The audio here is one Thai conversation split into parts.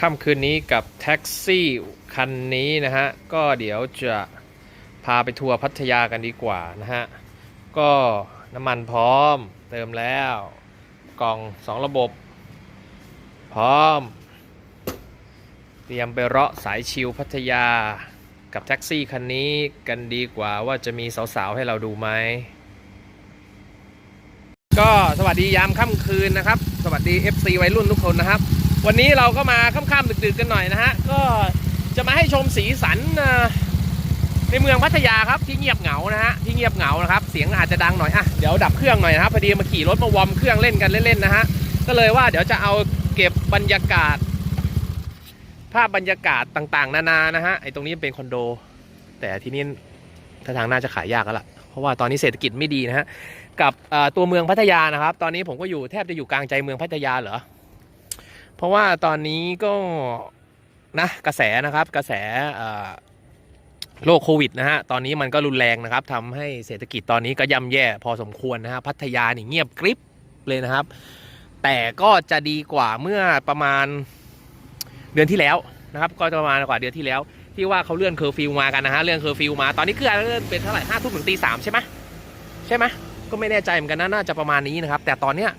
ค่ำคืนนี้กับแท็กซี่คันนี้นะฮะ ก็เดี๋ยวจะพาไปทัวร์พัทยากันดีกว่านะฮะ ก็น้ำมันพร้อมเติมแล้ว กล่องสองระบบ พร้อม เตรียมไปเราะสายชิลพัทยากับแท็กซี่คันนี้กันดีกว่าว่าจะมีสาวๆให้เราดูไหมก็สวัสดียามค่ำคืนนะครับ สวัสดี FC วัยรุ่นทุกคนนะครับ วันนี้เราก็มาค่ำๆดึกๆกันหน่อยนะฮะ ก็จะมาให้ชมสีสันในเมืองพัทยาครับที่เงียบเหงานะฮะที่เงียบเหงานะครับ เสียงอาจจะดังหน่อยอะเดี๋ยวดับเครื่องหน่อยนะครับพอดีมาขี่รถมาวอร์มเครื่องเล่นกันเล่นๆนะฮะก็เลยว่าเดี๋ยวจะเอาเก็บบรรยากาศ ภาพบรรยากาศต่างๆ นานานะฮะไอ้ตรงนี้เป็นคอนโด แต่ที่นี่ท่าทางน่าจะขายยากแล้วล่ะเพราะว่าตอนนี้เศรษฐกิจไม่ดีนะฮะกับตัวเมืองพัทยานะครับ ตอนนี้ผมก็อยู่แทบจะอยู่กลางใจเมืองพัทยาเหรอ เพราะว่าตอนนี้ก็นะกระแสนะครับกระแสโรคโควิดนะฮะ ตอนนี้มันก็รุนแรงนะครับทำให้เศรษฐกิจตอนนี้ก็ย่ำแย่พอสมควรนะฮะ พัทยานี่เงียบกริบเลยนะครับ แต่ก็จะดีกว่าเมื่อประมาณเดือนที่แล้วนะครับ ก็ประมาณกว่าเดือนที่แล้ว ที่ว่าเขาเลื่อนเคอร์ฟิวมากันนะฮะ เลื่อนเคอร์ฟิวมา ตอนนี้คือเลื่อนเป็นเท่าไหร่ห้าทุ่มถึงตีสามใช่ไหมใช่ไหมก็ไม่แน่ใจเหมือนกันนะน่าจะประมาณนี้นะครับ แต่ตอนเนี้ย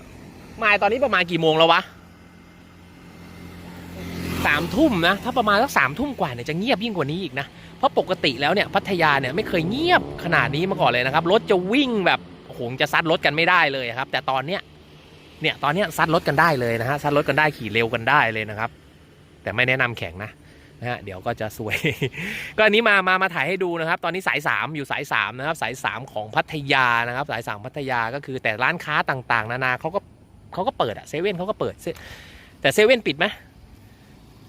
มาตอนนี้ประมาณกี่โมงแล้ววะ สามทุ่มนะถ้าประมาณสักสามทุ่มกว่าเนี่ยจะเงียบยิ่งกว่านี้อีกนะเพราะปกติแล้วเนี่ยพัทยาเนี่ยไม่เคยเงียบขนาดนี้มาก่อนเลยนะครับรถจะวิ่งแบบโอ้โหจะซัดรถกันไม่ได้เลยครับ แต่ตอนเนี้ยเนี่ยตอนเนี้ยซัดรถกันได้เลยนะฮะซัดรถกันได้ขี่เร็วกันได้เลยนะครับ แต่ไม่แนะนำแข่งนะนะฮะเดี๋ยวก็จะสวย ก็อันนี้มามามาถ่ายให้ดูนะครับ ตอนนี้สาย 3 อยู่สาย3นะครับสาย 3 ของพัทยานะครับ สาย 3 พัทยาก็คือแต่ร้านค้าต่างๆ นานาเขาก็เขาก็เปิดอะเซเว่นเขาก็เปิดแต่เซเว่นปิดไหม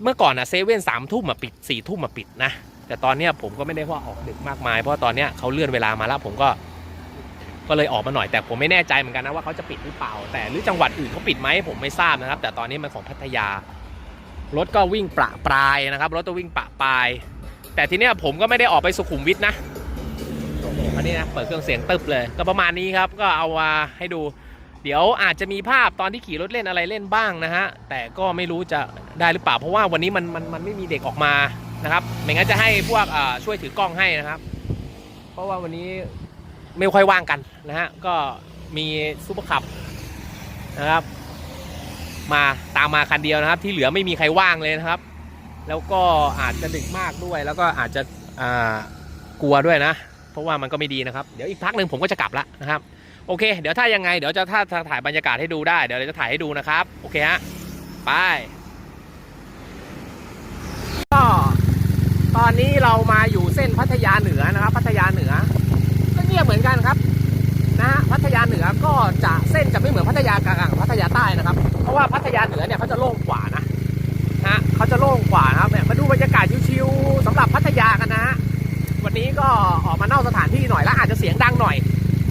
เมื่อก่อนอะเซเว่นสามทุ่มอะปิดสี่ทุ่มอะปิดนะ แต่ตอนเนี้ยผมก็ไม่ได้ว่าออกดึกมากมาย เพราะตอนเนี้ยเขาเลื่อนเวลามาแล้วผมก็ ก็เลยออกมาหน่อยแต่ผมไม่แน่ใจเหมือนกันนะว่าเขาจะปิดหรือเปล่า แต่หรือจังหวัดอื่นเขาปิดไหมผมไม่ทราบนะครับ แต่ตอนนี้มันของพัทยารถก็วิ่งประปรายนะครับรถก็วิ่งประปราย แต่ทีเนี้ยผมก็ไม่ได้ออกไปสุขุมวิทนะอันนี้นะเปิดเครื่องเสียงตึบเลย ก็ประมาณนี้ครับก็เอามาให้ดู เดี๋ยวอาจจะมีภาพตอนที่ขี่รถเล่นอะไรเล่นบ้างนะฮะ แต่ก็ไม่รู้จะได้หรือเปล่า เพราะว่าวันนี้มันมันมันไม่มีเด็กออกมานะครับ ไม่งั้นจะให้พวกช่วยถือกล้องให้นะครับ เพราะว่าวันนี้ไม่ค่อยว่างกันนะฮะ ก็มีซูเปอร์คับนะครับ มาตามมาคันเดียวนะครับ ที่เหลือไม่มีใครว่างเลยนะครับ แล้วก็อาจจะดึกมากด้วย แล้วก็อาจจะกลัวด้วยนะ เพราะว่ามันก็ไม่ดีนะครับ เดี๋ยวอีกพักหนึ่งผมก็จะกลับละนะครับ โอเค เดี๋ยวถ้ายังไงเดี๋ยวจะถ้าถ่ายบรรยากาศให้ดูได้เดี๋ยวเราจะถ่ายให้ดูนะครับ โอเคฮะไปก็ตอนนี้เรามาอยู่เส้นพัทยาเหนือนะครับ พัทยาเหนือก็เงียบเหมือนกันครับนะฮะพัทยาเหนือก็จะเส้นจะไม่เหมือนพัทยากลางพัทยาใต้นะครับ เพราะว่าพัทยาเหนือเนี่ยเขาจะโล่งกว่านะฮะเขาจะโล่งกว่านะครับเนี่ยมาดูบรรยากาศชิวๆสำหรับพัทยากันนะฮะวันนี้ก็ออกมานอกสถานที่หน่อยแล้วอาจจะเสียงดังหน่อย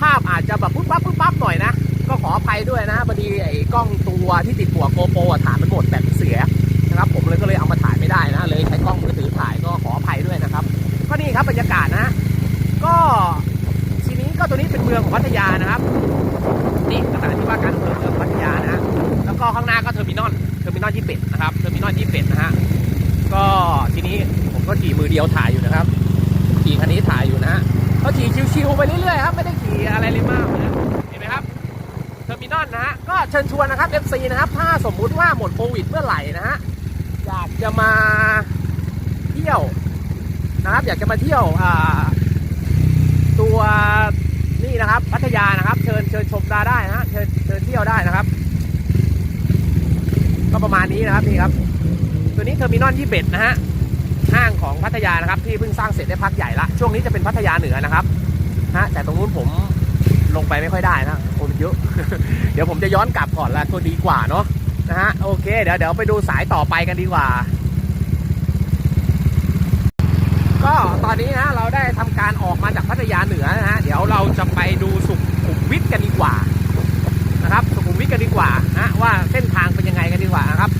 ภาพอาจจะแบบปุ๊บปั๊บปุ๊บปั๊บหน่อยนะ ก็ขออภัยด้วยนะพอดีไอ้กล้องตัวที่ติดหัวโกโปรถ่ายมันหมดแบตเสียนะครับผมเลยก็เลยเอามาถ่ายไม่ได้นะ เลยใช้กล้องมือถือถ่ายก็ขออภัยด้วยนะครับ ก็นี่ครับบรรยากาศนะ ก็ทีนี้ก็ตัวนี้เป็นเมืองของพัทยานะครับนี่สถานที่ว่าการเภอเมืองพัทยานะฮะแล้วก็ข้างหน้าก็เทอร์มินอลเทอร์มินอลที่เป็ดนะครับเทอร์มินอลที่เป็ดนะฮะก็ทีนี้ผมก็ขี่มือเดียวถ่ายอยู่นะครับ ขี่คันนี้ถ่ายอยู่นะฮะ ก็ขี่ชิวๆไปเรื่อยๆครับไม่ได้ขี่อะไรเลยมากนะเห็นไหมครับเทอร์มินอลนะฮะก็เชิญชวนนะครับ FC นะครับถ้าสมมุติว่าหมดโควิดเมื่อไหร่นะฮะอยากจะมาเที่ยวนะครับ อยากจะมาเที่ยวตัวนี่นะครับพัทยานะครับ เชิญเชิญชมได้ได้นะฮะเชิญเชิญเที่ยวได้นะครับ ก็ประมาณนี้นะครับนี่ครับ ตัวนี้เทอร์มินอลยี่เบ็ดนะฮะ ห้างของพัทยานะครับที่เพิ่งสร้างเสร็จได้พักใหญ่ละช่วงนี้จะเป็นพัทยาเหนือนะครับฮะแต่ตรงนู้นผมลงไปไม่ค่อยได้นะโอ้มันเยอะ เดี๋ยวผมจะย้อนกลับก่อนละก็ดีกว่าเนาะนะฮะโอเคเดี๋ยวเดี๋ยวไปดูสายต่อไปกันดีกว่า ก็ตอนนี้นะเราได้ทำการออกมาจากพัทยาเหนือนะฮะเดี๋ยวเราจะไปดูสุขุมวิทกันดีกว่านะครับ สุขุมวิทกันดีกว่านะว่าเส้นทางเป็นยังไงกันดีกว่านะครับ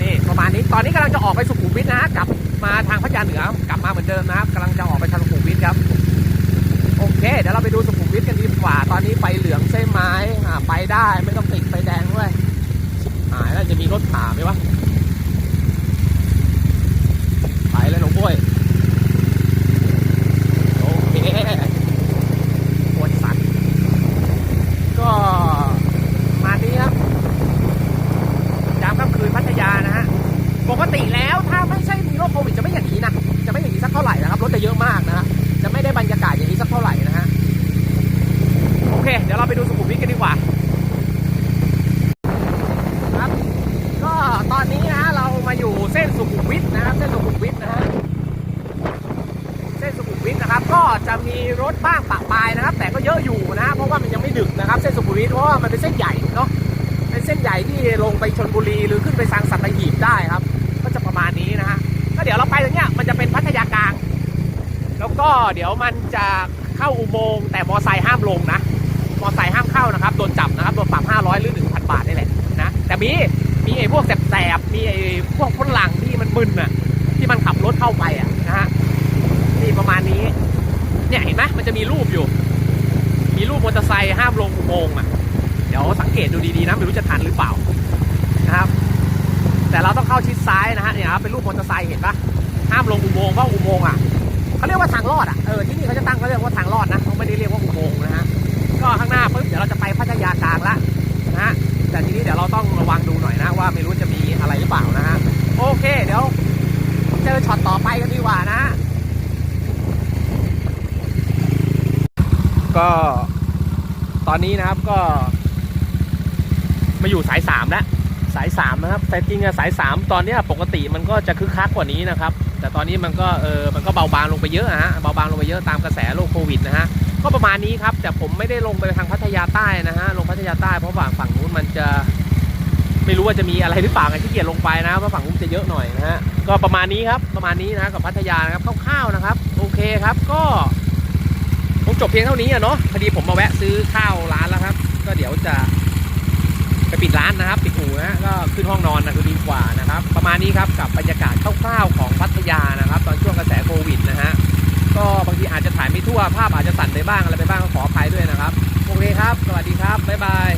นี่ประมาณนี้ตอนนี้กำลังจะออกไปสุขุมวิทนะฮะกลับ มาทางพัทยาเหนือกลับมาเหมือนเดิมนะครับกำลังจะออกไปทางสุขุมวิทครับ โอเค เดี๋ยวเราไปดูสุขุมวิทกันดีกว่า ตอนนี้ไฟเหลืองใช่ไหมอ่าไปได้ไม่ต้องติดไฟแดงด้วยหายแล้วจะมีรถผ่านไหมวะ ว้ย โอเคปวดสัตว์ก็มานี้ครับยามค่ำคืนพัทยานะฮะ ปกติแล้วถ้าไม่ใช่มีโรคโควิดจะไม่อย่างนี้นะ จะไม่อย่างนี้สักเท่าไหร่นะครับ รถจะเยอะมากนะฮะ จะไม่ได้บรรยากาศอย่างนี้สักเท่าไหร่นะฮะ โอ เคเดี๋ยวเราไปดูสุขุมวิทกันดีกว่า ครับ ก็ตอนนี้นะฮะเรามาอยู่เส้นสุขุมวิทนะครับ เส้นสุขุมวิทนะฮะ เส้นสุขุมวิทนะครับ ก็จะมีรถบ้างปะปายนะครับ แต่ก็เยอะอยู่นะฮะเพราะว่ามันยังไม่ดึกนะครับ เส้นสุขุมวิทเพราะว่ามันเป็นเส้นใหญ่เนาะ เป็นเส้นใหญ่ที่ลงไปชนบุรีหรือขึ้นไปสังสัตหีบได้ครับ ก็จะประมาณนี้นะฮะ ก็เดี๋ยวเราไปตรงเนี้ยมันจะเป็นพัทยากลาง แล้วก็เดี๋ยวมันจะเข้าอุโมงค์แต่มอไซค์ห้ามลงนะ มอไซค์ห้ามเข้านะครับโดนจับนะครับโดนปรับ500 หรือ 1,000 บาทนี่แหละนะแต่มีมีไอ้พวกแสบๆมีไอ้พวกฝรั่งที่มันมึนอะที่มันขับรถเข้าไปอะนะฮะนี่ประมาณนี้เนี่ยเห็นไหมมันจะมีรูปอยู่ มีรูปมอเตอร์ไซค์ห้ามลงอุโมงค์อะเดี๋ยวสังเกตดูดีๆนะไม่รู้จะทันหรือเปล่านะครับ แต่เราต้องเข้าชิดซ้ายนะฮะเนี่ยครับเป็นรูปมอเตอร์ไซค์เห็นปะห้ามลงอุโมงค์เพราะอุโมงค์อะเขาเรียกว่าทางลอดอะเออที่นี่เขาจะตั้งเขาเรียกว่าทางลอดนะเขาไม่ได้เรียกว่าอุโมงค์นะฮะ ก็ข้างหน้าปุ๊บเดี๋ยวเราจะไปพัทยากลางละนะฮะแต่ทีนี้เดี๋ยวเราต้องระวังดูหน่อยนะว่าไม่รู้จะมีอะไรหรือเปล่านะฮะโอเค เดี๋ยวเจอช็อตต่อไปกันดีกว่านะ ก็ตอนนี้นะครับก็ มาอยู่สายสามแล้วสายสามนะครับแต่จริงอะสายสามตอนนี้ปกติมันก็จะคึกคักกว่านี้นะครับ แต่ตอนนี้มันก็เออมันก็เบาบางลงไปเยอะอะฮะเบาบางลงไปเยอะตามกระแสโรคโควิดนะฮะ ก็ประมาณนี้ครับแต่ผมไม่ได้ลงไปทางพัทยาใต้นะฮะลงพัทยาใต้เพราะฝั่งฝั่งนู้นมันจะไม่รู้ว่าจะมีอะไรหรือเปล่าไงที่เกียจลงไปนะเพราะฝั่งนู้นจะเยอะหน่อยนะฮะก็ประมาณนี้ครับประมาณนี้นะกับพัทยานะครับคร่าวๆนะครับ โอเคครับก็คงจบเพียงเท่านี้อะเนาะพอดีผมมาแวะซื้อข้าวร้านแล้วครับ ก็เดี๋ยวจะไปปิดร้านนะครับปิดอู่นะก็ขึ้นห้องนอนนะคือดีกว่านะครับ ประมาณนี้ครับกับบรรยากาศคร่าวๆของพัทยานะครับ ตอนช่วงกระแสโควิดนะฮะ ก็บางทีอาจจะถ่ายไม่ทั่วภาพอาจจะสั่นไปบ้างอะไรไปบ้างก็ขออภัยด้วยนะครับ โอเคครับ สวัสดีครับ บ๊ายบาย